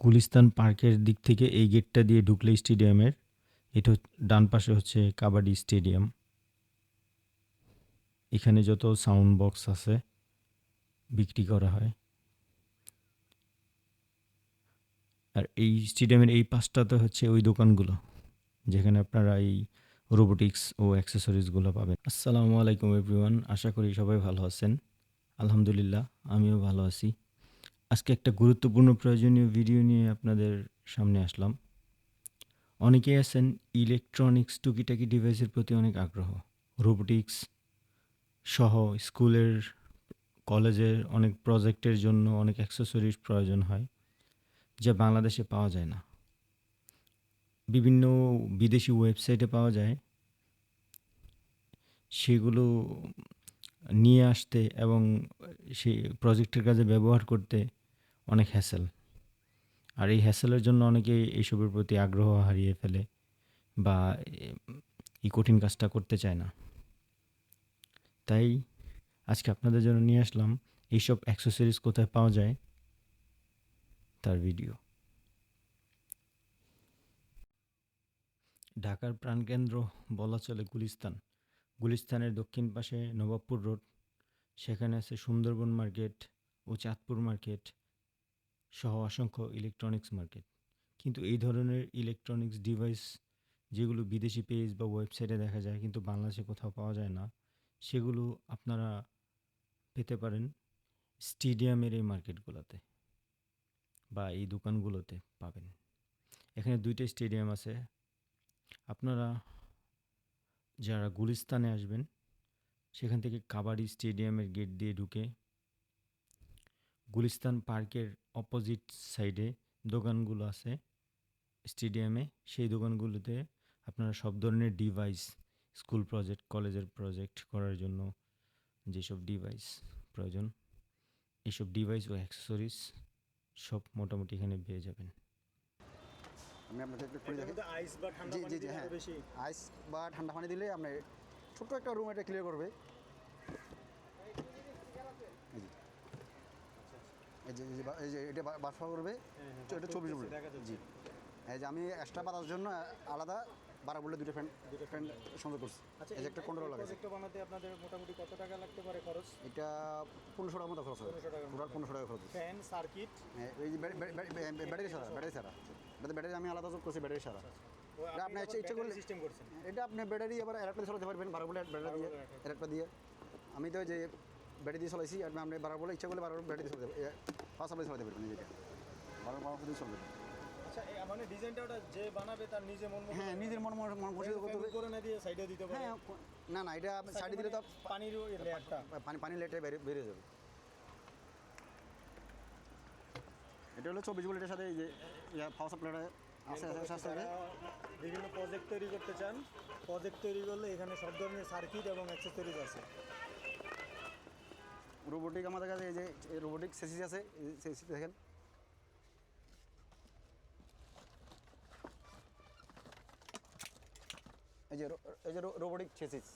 গুলিস্তান পার্কের দিক থেকে এই গেটটা দিয়ে ঢুকলে স্টেডিয়ামের। এটা ডান পাশে হচ্ছে কাবাডি স্টেডিয়াম। এখানে যত সাউন্ড বক্স আছে, বিক্রি করা হয়। আর এই স্টেডিয়ামের এই পাশটাতে হচ্ছে ওই দোকানগুলো, যেখানে আপনারা এই রোবোটিক্স ও অ্যাক্সেসরিজগুলো পাবেন। আসসালামু আলাইকুম, এভরিওয়ান। আশা করি সবাই ভালো আছেন। আলহামদুলিল্লাহ, আমিও ভালো আছি। আজকে একটা গুরুত্বপূর্ণ প্রয়োজনীয় ভিডিও নিয়ে আপনাদের সামনে আসলাম। অনেকেই আছেন ইলেকট্রনিক্স টুকিটাকি ডিভাইসের প্রতি অনেক আগ্রহ। রোবোটিক্স সহ স্কুলের, কলেজের অনেক প্রজেক্টের জন্য অনেক অ্যাক্সেসরিজ প্রয়োজন হয়, যা বাংলাদেশে পাওয়া যায় না। বিভিন্ন বিদেশি ওয়েবসাইটে পাওয়া যায়। সেগুলো নিয়ে আসতে এবং সেই প্রজেক্টের কাজে ব্যবহার করতে অনেক হ্যাসেল আর এই হ্যাসেলের জন্য অনেকে এইসবের প্রতি আগ্রহ হারিয়ে ফেলে বা এই কঠিন কাজটা করতে চায় না। তাই আজকে আপনাদের জন্য নিয়ে আসলাম এইসব অ্যাক্সেসরিজ কোথায় পাওয়া যায় তার ভিডিও ঢাকার প্রাণকেন্দ্র বলা চলে গুলিস্তান। গুলিস্তানের দক্ষিণ পাশে নবাবপুর রোড, সেখানে আছে সুন্দরবন মার্কেট ও চাঁদপুর মার্কেট। সহ অসংখ্য ইলেকট্রনিক্স মার্কেট কিন্তু এই ধরনের ইলেকট্রনিক্স ডিভাইস যেগুলো বিদেশি পেজ বা ওয়েবসাইটে দেখা যায় কিন্তু বাংলাদেশে কোথাও পাওয়া যায় না, সেগুলো আপনারা পেতে পারেন স্টেডিয়ামের এই মার্কেটগুলোতে বা এই দোকানগুলোতে পাবেন। এখানে দুইটা স্টেডিয়াম আছে। আপনারা যারা গুলিস্তানে আসবেন, সেখান থেকে কাবাডি স্টেডিয়ামের গেট দিয়ে ঢুকে গুলিস্তান পার্কের অপোজিট সাইডে দোকানগুলো আছে। স্টেডিয়ামে সেই দোকানগুলোতে আপনারা সব ধরনের ডিভাইস স্কুল প্রজেক্ট কলেজের প্রজেক্ট করার জন্য যেসব ডিভাইস প্রয়োজন এইসব ডিভাইস ও অ্যাক্সেসরিজ সব মোটামুটি এখানে পেয়ে যাবেন। আমি আপনাকে একটু খুলে দেখি। আইস বা ঠান্ডা পানি দিলে হ্যাঁ। বেশি। আইস বা ঠান্ডা পানি দিলে আপনি ছোট্ট একটা রুম এটা ক্লিয়ার করবে এই যে- এই যে এটা বাষ্প করবে। হ্যাঁ, হ্যাঁ, এটা চব্বিশ যাচ্ছে। জি। এই যে আমি এক্সট্রা বাতার জন্য আলাদা বারো ভোল্টের দুটো ফ্যান দুটো ফ্যান সংযোগ করছি। আচ্ছা এই যে একটা কন্ট্রোল লাগাইছে। প্রজেক্টটা বানাতে আপনাদের মোটামুটি কত টাকা লাগতে পারে খরচ? এটা পনেরোশো টাকার মতো খরচ হবে। 1500 টোটাল পনেরোশো টাকা খরচ ফ্যান সার্কিট হ্যাঁ, এই যে ব্যাটারি- সারা ব্যাটারি সারা এটাতে ব্যাটারি আমি আলাদা যোগ করছি ব্যাটারি সারা এটা আপনি ইচ্ছে- ইচ্ছে করলে- সিস্টেম করছেন। এটা আপনি ব্যাটারি আবার এলাকা চালাতে পারবেন বারো বলে ব্যাটারি দিয়ে একটা দিয়ে। আমি তো যে ব্যাটারি দিয়ে চলাইছি আর আপনি বারো বলে ইচ্ছা করলে বারো ব্যাটারি দিয়ে চালাতে পাঁচ আপনি চালাতে পারবেন যেটা বারো বারো দিয়ে চলবে মানে ডিজাইনটা ওটা যে বানাবে তার নিজে মন হ্যাঁ নিজের মন মন মন করতে করে না দিয়ে সাইডে দিতে পারে হ্যাঁ না না এটা সাইডে দিলে তো পানির লেয়ারটা। পানি পানি লেটে বেরিয়ে বেরিয়ে যাবে। এটা হলো চব্বিশ সাথে যে আছে আছে বিভিন্ন প্রজেক্ট তৈরি করতে চান প্রজেক্ট তৈরি করলে এখানে সব ধরনের সার্কিট এবং অ্যাক্সেসরিজ আছে। রোবোটিক আমাদের কাছে এই যে রোবোটিক সেসিস আছে এই সেসিস দেখেন। এই যে এই যে রোবোটিক সেসিস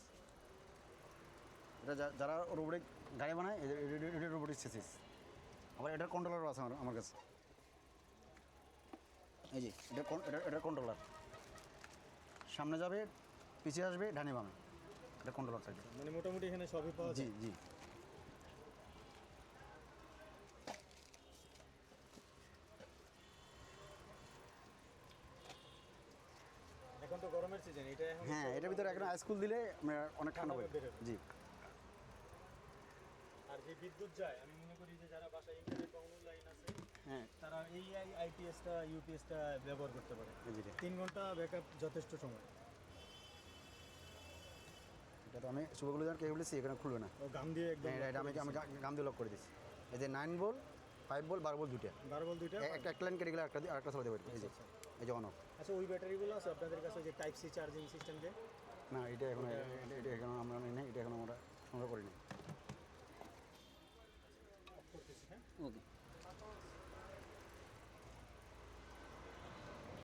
এটা যারা রোবোটিক গাড়ি বানায় এই যে রোবোটিক সেসিস আবার এটার কন্ট্রোলারও আছে আমার আমার কাছে। এই যে এটা এটার কন্ট্রোলার সামনে যাবে পিছিয়ে আসবে ডানে বামে। এটা কন্ট্রোলার থাকবে মানে মোটামুটি এখানে সবই পাওয়া জি জি। তো গরমের সিজন এটা এখন হ্যাঁ এটার ভিতরে এখন আইসকুল দিলে অনেক ঠান্ডা হবে জি। আর যে বিদ্যুৎ যায় আমি মনে করি যে যারা বাসায় ইন্টারনেট বা লাইন আছে হ্যাঁ। তারা এই আইপিএসটা ইউপিএসটা ব্যবহার করতে পারে। এই যে তিন ঘণ্টা ব্যাকআপ যথেষ্ট সময়। এটা তো আমি শুভগুলো জান কে বলেছি এখানে খুলবে না। ও গাম দিয়ে একদম হ্যাঁ এটা আমি আমি গাম দিয়ে লক করে দিচ্ছি। এই যে নাইন বল ফাইভ বল বারো বল দুইটা। বারো বল দুইটা? একটা একটা লাইন কেটে গেলে একটা আরেকটা চালাতে পারি। এই যে এই যে অনক আচ্ছা ওই ব্যাটারিগুলো আছে আপনাদের কাছে যে টাইপ সি চার্জিং সিস্টেম যে? না এটা এখন এটা- এখন আমরা নিই নাই এটা এখন আমরা সংগ্রহ করিনি